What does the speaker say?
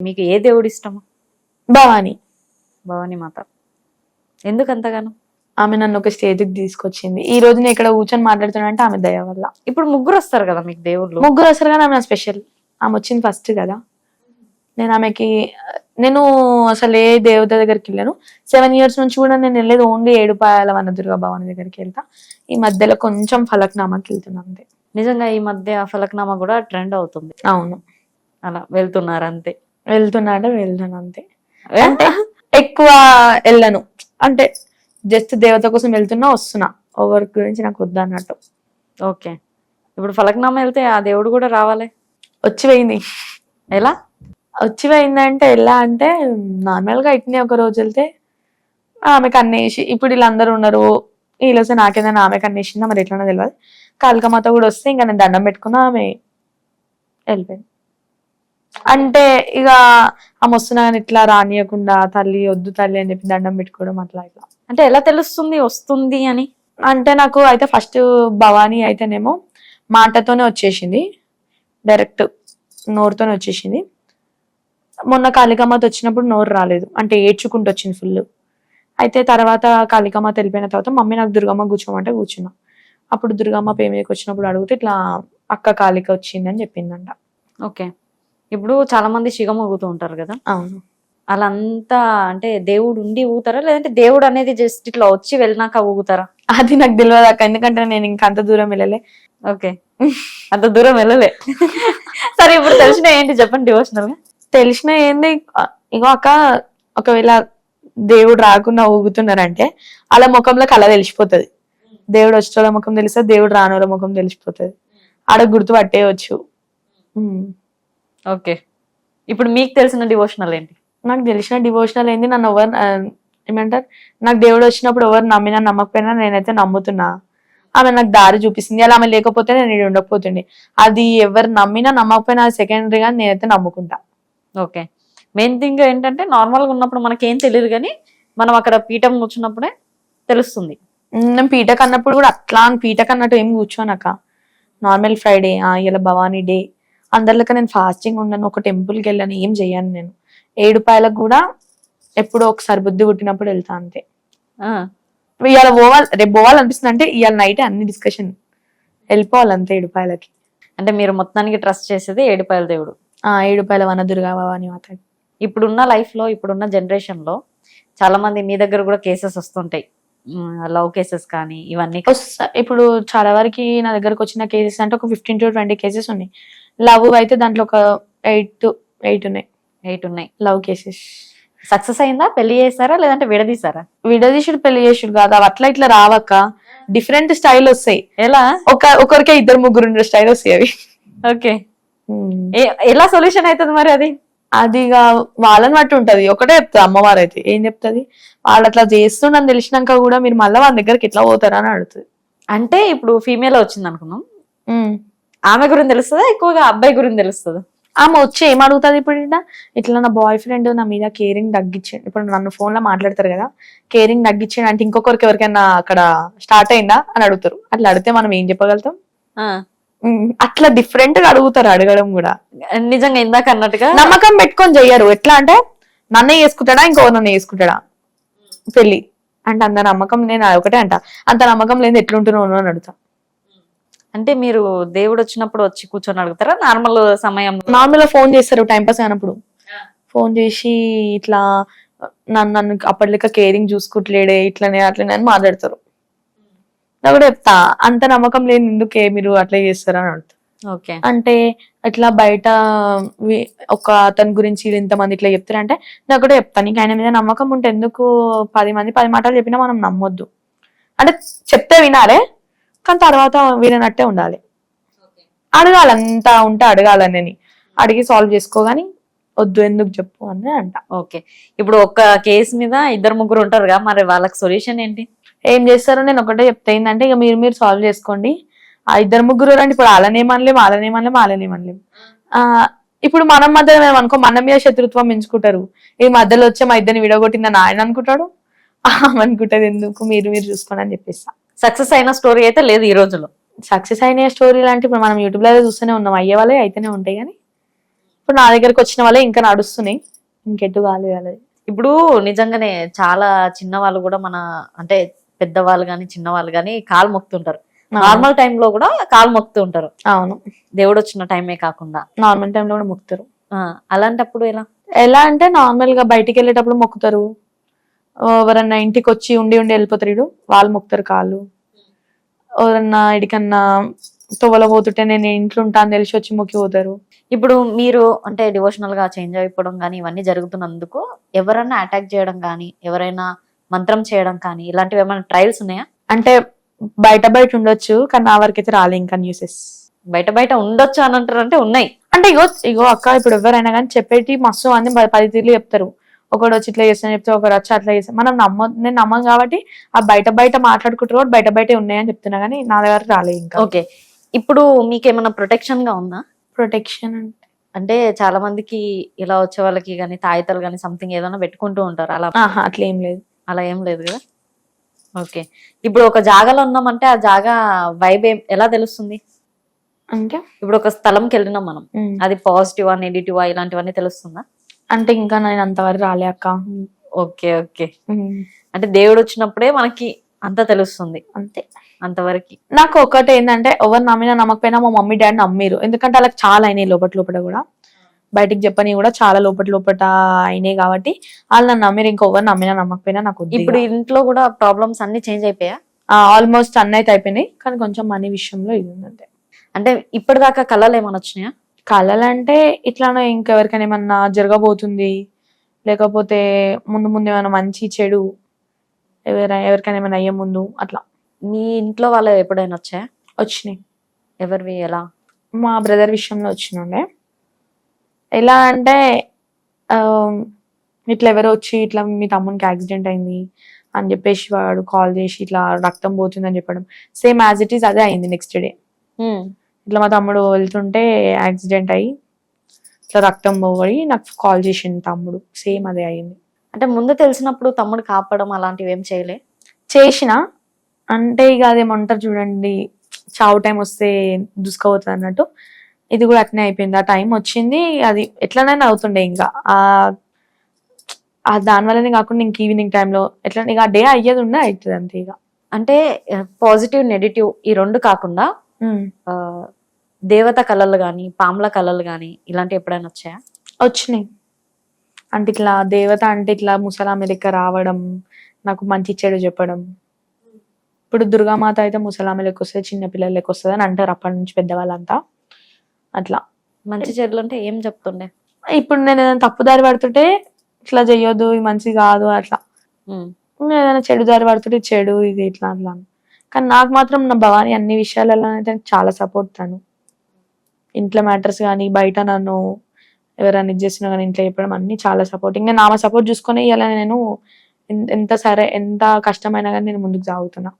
మీకు ఏ దేవుడు ఇష్టము? భవాని. భవానీ మాత. ఎందుకు అంతగానో ఆమె నన్ను ఒక స్టేజ్కి తీసుకొచ్చింది. ఈ రోజు నేను ఇక్కడ కూర్చొని మాట్లాడుతున్నా అంటే ఆమె దయ వల్ల. ఇప్పుడు ముగ్గురు వస్తారు కదా మీకు దేవుళ్ళు? ముగ్గురు వస్తారు కానీ ఆమె స్పెషల్. ఆమె వచ్చింది ఫస్ట్ కదా. నేను ఆమెకి నేను అసలు ఏ దేవత దగ్గరికి వెళ్ళాను. సెవెన్ ఇయర్స్ నుంచి కూడా నేను వెళ్ళేది ఓన్లీ ఏడుపాయల వన దుర్గా భవాని దగ్గరికి వెళ్తా. ఈ మధ్యలో కొంచెం ఫలక్నామాకి వెళ్తున్నా అంతే. నిజంగా ఈ మధ్య ఫలక్నామా కూడా ట్రెండ్ అవుతుంది. అవును. అలా వెళ్తున్నారు అంతే. వెళ్తున్నా అంటే వెళ్తాను అంతే. అంటే ఎక్కువ వెళ్ళను. అంటే జస్ట్ దేవత కోసం వెళ్తున్నా వస్తున్నా. ఓవర్ గురించి నాకు వద్దు అన్నట్టు. ఓకే. ఇప్పుడు ఫలక్నామా వెళ్తే ఆ దేవుడు కూడా రావాలి? వచ్చి పోయింది ఎలా? వచ్చి పోయిందంటే ఎలా అంటే నార్మల్గా ఇట్నే ఒక రోజు వెళ్తే ఆమెకు అన్నేసి ఇప్పుడు వీళ్ళందరూ ఉన్నారు. వీళ్ళొస్తే నాకేదైనా ఆమెకు అన్నేసిందా మరి ఎట్లనో తెలియదు కాళికమాత కూడా వస్తే ఇంకా నేను దండం పెట్టుకున్నా ఆమె వెళ్ళిపోయింది. అంటే ఇక ఆమె వస్తున్నా కానీ ఇట్లా రానియకుండా తల్లి వద్దు తల్లి అని చెప్పి దండం పెట్టుకోవడం అట్లా ఇట్లా. అంటే ఎలా తెలుస్తుంది వస్తుంది అని? అంటే నాకు అయితే ఫస్ట్ భవానీ అయితేనేమో మాటతోనే వచ్చేసింది. డైరెక్ట్ నోరుతోనే వచ్చేసింది. మొన్న కాళికామాత వచ్చినప్పుడు నోరు రాలేదు. అంటే ఏడ్చుకుంటూ వచ్చింది ఫుల్. అయితే తర్వాత కాళికామాత వెళ్ళిపోయిన తర్వాత మమ్మీ నాకు దుర్గమ్మ కూర్చోమంటే కూర్చున్నా. అప్పుడు దుర్గమ్మ పేమీకి వచ్చినప్పుడు అడిగితే ఇట్లా అక్క కాళిక వచ్చింది అని చెప్పిందంట. ఓకే. ఇప్పుడు చాలా మంది శిగం ఊగుతూ ఉంటారు కదా. అవును. అలా అంతా అంటే దేవుడు ఉండి ఊగుతారా? లేదంటే దేవుడు అనేది జస్ట్ ఇట్లా వచ్చి వెళ్ళినాక ఊగుతారా? అది నాకు తెలియదు అక్క ఎందుకంటే నేను ఇంకా అంత దూరం వెళ్ళలే. ఓకే. అంత దూరం వెళ్ళలే. సరే ఇప్పుడు తెలిసిన ఏంటి చెప్పండి డివోషనల్గా. తెలిసిన ఏంది? ఇగో అక్క ఒకవేళ దేవుడు రాకుండా ఊగుతున్నారంటే అలా ముఖంలో కళ తెలిసిపోతుంది. దేవుడు వచ్చేటోళ్ళ ముఖం తెలిస్తే దేవుడు రానోళ్ళ ముఖం తెలిసిపోతుంది. ఆడ గుర్తు పట్టేయచ్చు ఉమ్. ఓకే. ఇప్పుడు మీకు తెలిసిన డివోషనల్ ఏంటి? నాకు తెలిసిన డివోషనల్ ఏంది? నన్ను ఎవరు ఆ, ఏమంటారు? నాకు దేవుడు వచ్చినప్పుడు ఎవరు నమ్మినా నమ్మకపోయినా నేనైతే నమ్ముతున్నా. ఆమె నాకు దారి చూపిస్తుంది. అలా ఆమె లేకపోతే నేను ఈడ ఉండకపోతుండే. అది ఎవరు నమ్మినా నమ్మకపోయినా అది సెకండరీ గా నేనైతే నమ్ముకుంటా. ఓకే. మెయిన్ థింగ్ ఏంటంటే నార్మల్గా ఉన్నప్పుడు మనకేం తెలియదు కానీ మనం అక్కడ పీఠం కూర్చున్నప్పుడే తెలుస్తుంది. ఉమ్, నేను పీటక్ అన్నప్పుడు కూడా అట్లా అని పీటక్ అన్నట్టు ఏం కూర్చోనక్క నార్మల్ ఫ్రైడే ఇలా భవానీ డే. అందరిలోకి నేను ఫాస్టింగ్ ఉండను ఒక టెంపుల్కి వెళ్ళాను ఏం చెయ్యను నేను. ఏడుపాయలకు కూడా ఎప్పుడో ఒకసారి బుద్ధి పుట్టినప్పుడు వెళ్తా అంతే. ఇవాళ పోవాలి రేపు పోవాలనిపిస్తుంది అంటే ఇవాళ నైట్ అన్ని డిస్కషన్ వెళ్ళిపోవాలి అంతే ఏడుపాయలకి. అంటే మీరు మొత్తానికి ట్రస్ట్ చేసేది ఏడుపాయల దేవుడు. ఆ ఏడుపాయల వన దుర్గా భవాని మాత ఇప్పుడున్న లైఫ్లో ఇప్పుడున్న జనరేషన్లో చాలా మంది మీ దగ్గర కూడా కేసెస్ వస్తుంటాయి. లవ్ కేసెస్ కానీ ఇవన్నీ. ఇప్పుడు చాలా వరకు నా దగ్గరకు వచ్చిన కేసెస్ అంటే ఒక ఫిఫ్టీన్ టు ట్వంటీ కేసెస్ ఉన్నాయి. లవ్ అయితే దాంట్లో ఒక ఎయిట్ ఎయిట్ ఉన్నాయి. ఎయిట్ ఉన్నాయి. Love cases. సక్సెస్ అయిందా? పెళ్ళి చేసారా లేదంటే విడదీసారా విడదీసుడు పెళ్ళి చేసుడు కాదు. అవి అట్లా ఇట్లా రావక్క. డిఫరెంట్ స్టైల్ వస్తాయి. ఎలా? ఒక ఒకరికే ఇద్దరు ముగ్గురు స్టైల్ వస్తాయి అవి. ఓకే. ఎలా సొల్యూషన్ అవుతుంది మరి అది? అది వాళ్ళని బట్టి ఉంటది. ఒకటే చెప్తుంది అమ్మవారు అయితే ఏం చెప్తుంది? వాళ్ళు అట్లా చేస్తుండని తెలిసినాక కూడా మీరు మళ్ళీ వాళ్ళ దగ్గరికి ఎట్లా పోతారా అని అడుగుతుంది. అంటే ఇప్పుడు ఫీమేల్ వచ్చింది అనుకున్నాం. ఆమె గురించి తెలుస్తుందా? ఎక్కువగా అబ్బాయి గురించి తెలుస్తుంది? ఆమె వచ్చి ఏం అడుగుతుంది ఇప్పుడు? ఇట్లా నా బాయ్ ఫ్రెండ్ నా మీద కేరింగ్ తగ్గించండి. ఇప్పుడు నన్ను ఫోన్లో మాట్లాడతారు కదా? కేరింగ్ తగ్గించండి అంటే ఇంకొకరికి ఎవరికైనా అక్కడ స్టార్ట్ అయిందా అని అడుగుతారు. అట్లా అడిగితే మనం ఏం చెప్పగలుగుతాం? అట్లా డిఫరెంట్గా అడుగుతారు అడగడం కూడా. నిజంగా ఇందాక అన్నట్టుగా? నమ్మకం పెట్టుకొని చెయ్యరు. ఎట్లా అంటే నన్నే చేసుకుంటాడా ఇంకో నన్ను చేసుకుంటాడా? పెళ్ళి అంటే అంత నమ్మకం నేను ఒకటే అంట. అంత నమ్మకం లేదు ఎట్లుంటున్నావు అని అడుగుతా. అంటే మీరు దేవుడు వచ్చినప్పుడు వచ్చి కూర్చొని అడుగుతారా? నార్మల్ సమయంలో నార్మల్గా ఫోన్ చేస్తారు టైం పాస్ అయినప్పుడు. ఫోన్ చేసి ఇట్లా నన్ను నన్ను అప్పటిలెక్క కేరింగ్ చూసుకుంటలేడే ఇట్లనే అట్లనే అని మాట్లాడతారు. నేను కూడా చెప్తా అంత నమ్మకం లేని ఎందుకే మీరు అట్లా చేస్తారా అని ఓకే. అంటే ఇట్లా బయట ఒక అతని గురించి ఇంతమంది ఇట్లా చెప్తారంటే నాకు కూడా చెప్తాను నీకు ఆయన మీద నమ్మకం ఉంటే ఎందుకు పది మంది పది మాటలు చెప్పినా మనం నమ్మొద్దు. అంటే చెప్తే వినాలే కానీ తర్వాత విననట్టే ఉండాలి. అడగాలి అంతా ఉంటే అడగాలని అడిగి సాల్వ్ చేసుకోగాని వద్దు ఎందుకు చెప్పు అని అంట. ఓకే. ఇప్పుడు ఒక కేసు మీద ఇద్దరు ముగ్గురు ఉంటారుగా మరి వాళ్ళకి సొల్యూషన్ ఏంటి? ఏం చేస్తారో నేను ఒకటే చెప్తే. ఏంటంటే ఇక మీరు మీరు సాల్వ్ చేసుకోండి. ఆ ఇద్దరు ముగ్గురు రండి. ఇప్పుడు వాళ్ళనేమనలేం వాళ్ళనేమనలేం వాళ్ళనేమనలేం ఆ ఇప్పుడు మనం మధ్య మేము అనుకో మన మీద శత్రుత్వం ఎంచుకుంటారు ఈ మధ్యలో వచ్చే మా ఇద్దరిని విడగొట్టిందని ఆయన అనుకుంటాడు. అనుకుంటది ఎందుకు? మీరు మీరు చూసుకోండి అని చెప్పేస్తా. సక్సెస్ అయిన స్టోరీ అయితే లేదు ఈ రోజులో. సక్సెస్ అయిన స్టోరీ లాంటి ఇప్పుడు మనం యూట్యూబ్లో చూస్తూనే ఉన్నాం. అయ్యే వాళ్ళే అయితేనే ఉంటాయి కానీ ఇప్పుడు నా దగ్గరకు వచ్చిన వాళ్ళే ఇంకా నడుస్తున్నాయి. ఇంకెటు కాలేదు వాళ్ళది. ఇప్పుడు నిజంగానే చాలా చిన్న వాళ్ళు కూడా మన అంటే పెద్దవాళ్ళు కానీ చిన్నవాళ్ళు కానీ కాలు మొక్కుతుంటారు. నార్మల్లో కూడా కాలు మొక్కుతూ ఉంటారు అవును. దేవుడు వచ్చిన టైమే కాకుండా. నార్మల్ టైంలో కూడా మొక్కుతారు. అలాంటప్పుడు ఎలా? ఎలా అంటే నార్మల్గా బయటికి వెళ్ళేటప్పుడు మొక్కుతారు. ఎవరన్నా ఇంటికి వచ్చి ఉండి ఉండి వెళ్ళిపోతారు ఇడు వాళ్ళు మొక్కుతారు కాళ్ళు. ఎవరన్నా ఇడికన్నా తొవల పోతుంటే నేను ఇంట్లో ఉంటాను తెలిసి వచ్చి మొక్కి పోతారు. ఇప్పుడు మీరు అంటే డివోషనల్గా చేంజ్ అయిపోవడం కానీ ఇవన్నీ జరుగుతున్నందుకు ఎవరైనా అటాక్ చేయడం కానీ ఎవరైనా మంత్రం చేయడం కానీ ఇలాంటివి ఏమైనా ట్రయల్స్ ఉన్నాయా? అంటే బయట బయట ఉండొచ్చు కానీ నా వరకు అయితే రాలే ఇంకా న్యూసెస్ బయట బయట ఉండొచ్చు అని అంటారు అంటే ఉన్నాయి. అంటే ఇగో ఇగో అక్క ఇప్పుడు ఎవరైనా కానీ చెప్పేటి మస్తు మంది ప- పది తీర్లు చెప్తారు. ఒకడు వచ్చి ఇట్లా చేస్తాను చెప్తే ఒకడు వచ్చి అట్లా చేస్తాను మనం నమ్మ నేను నమ్మం కాబట్టి ఆ బయట బయట మాట్లాడుకుంటారు కాబట్టి బయట బయట ఉన్నాయని చెప్తున్నా కానీ నా దగ్గర రాలే ఇంకా. ఓకే. ఇప్పుడు మీకేమైనా ప్రొటెక్షన్గా ఉందా? ప్రొటెక్షన్ అంటే? అంటే చాలా మందికి ఇలా వచ్చే వాళ్ళకి కానీ తాయితలు కానీ సంథింగ్ ఏదైనా పెట్టుకుంటూ ఉంటారు అలా? అట్లా ఏం లేదు. అలా ఏం లేదు కదా? ఓకే. ఇప్పుడు ఒక జాగాలో ఉన్నామంటే ఆ జాగా వైబ్ ఎలా తెలుస్తుంది? అంటే ఇప్పుడు ఒక స్థలంకి వెళ్ళినాం మనం. అది పాజిటివా నెగిటివా ఇలాంటివన్నీ తెలుస్తుందా? అంటే ఇంకా నేను అంతవరకు రాలే అక్క. Okay okay. అంటే దేవుడు వచ్చినప్పుడే మనకి అంతా తెలుస్తుంది. అంతే. అంతవరకు. నాకు ఒకటి ఏంటంటే ఎవరు నమ్మినా నమ్మకపోయినా మా మమ్మీ డాడీ నమ్మిరు. ఎందుకంటే వాళ్ళకి చాలా అయినాయి లోపల లోపల కూడా. బయటికి చెప్పని కూడా చాలా లోపల లోపల అయినాయి కాబట్టి వాళ్ళు నన్ను నమ్మిరు. ఇంకొవరు నమ్మినా నమ్మకపోయినా నాకు ఇప్పుడు ఇంట్లో కూడా ప్రాబ్లమ్స్ అన్ని చేంజ్ అయిపోయా? ఆల్మోస్ట్ అన్ని అయితే అయిపోయినాయి. కానీ కొంచెం మనీ విషయంలో ఇది ఉందంటే అంటే ఇప్పటిదాకా కళలు ఏమైనా వచ్చినాయా? కళలు అంటే ఇట్లానే ఇంకెవరికైనా ఏమన్నా జరగబోతుంది? లేకపోతే ముందు ముందు ఏమైనా మంచి చెడు ఎవరైనా ఎవరికైనా ఏమైనా అయ్యే ముందు అట్లా. మీ ఇంట్లో వాళ్ళు ఎప్పుడైనా వచ్చాయా వచ్చినాయి. ఎవరివి ఎలా? మా బ్రదర్ విషయంలో వచ్చినుండే. ఎలా అంటే ఆ, ఇట్లా ఎవరో వచ్చి ఇట్లా మీ తమ్మునికి యాక్సిడెంట్ అయింది అని చెప్పేసి వాడు కాల్ చేసి ఇట్లా రక్తం పోతుందని చెప్పడం. సేమ్ యాజ్ ఇట్ ఈస్ అదే అయింది నెక్స్ట్ డే. ఇట్లా మా తమ్ముడు వెళ్తుంటే యాక్సిడెంట్ అయ్యి ఇట్లా రక్తం పోయి నాకు కాల్ చేసిండు తమ్ముడు. సేమ్ అదే అయింది. అంటే ముందు తెలిసినప్పుడు తమ్ముడు కాపడం అలాంటివి ఏం చేయలే? చేసిన. అంటే ఇక అదేమంటారు చూడండి చావు టైం వస్తే దుసుకోపోతుంది అన్నట్టు. ఇది కూడా అట్నే అయిపోయింది. ఆ టైం వచ్చింది. అది ఎట్లనైనా అవుతుండే ఇంకా. ఆ ఆ దాని వల్లనే కాకుండా ఇంక ఈవినింగ్ టైంలో ఎట్లా ఇక ఆ డే అయ్యేది ఉండే అవుతుంది అంతే ఇక. అంటే పాజిటివ్ నెగిటివ్ ఈ రెండు కాకుండా దేవత కళలు కానీ పాముల కళలు కానీ ఇలాంటివి ఎప్పుడైనా వచ్చాయా? వచ్చినాయి. అంటే ఇట్లా దేవత అంటే ఇట్లా ముసలామె లెక్క రావడం నాకు మంచి చెడు చెప్పడం. ఇప్పుడు దుర్గామాత అయితే ముసలామె లెక్క వస్తుంది చిన్న పిల్లల లెక్క వస్తుంది అని అంటారు అప్పటి నుంచి పెద్దవాళ్ళంతా. అట్లా. మంచి చెడులు అంటే ఏం చెప్తుండే? ఇప్పుడు నేను ఏదైనా తప్పు దారి పడుతుంటే ఇట్లా చెయ్యొద్దు ఇది మంచి కాదు అట్లా. ఏదైనా చెడు దారి పడుతుంటే చెడు ఇది ఇట్లా అట్లా. కానీ నాకు మాత్రం నా భవాని అన్ని విషయాలలో అయితే చాలా సపోర్ట్ తను. ఇంట్లో మ్యాటర్స్ కానీ బయట నన్ను ఎవరైనా ఇది చేసినా కానీ ఇంట్లో చెప్పడం అన్ని చాలా సపోర్టింగ్ నేను ఆమె సపోర్ట్ చూసుకొని ఇలా నేను ఎంత సరే ఎంత కష్టమైనా కానీ నేను ముందుకు సాగుతున్నా.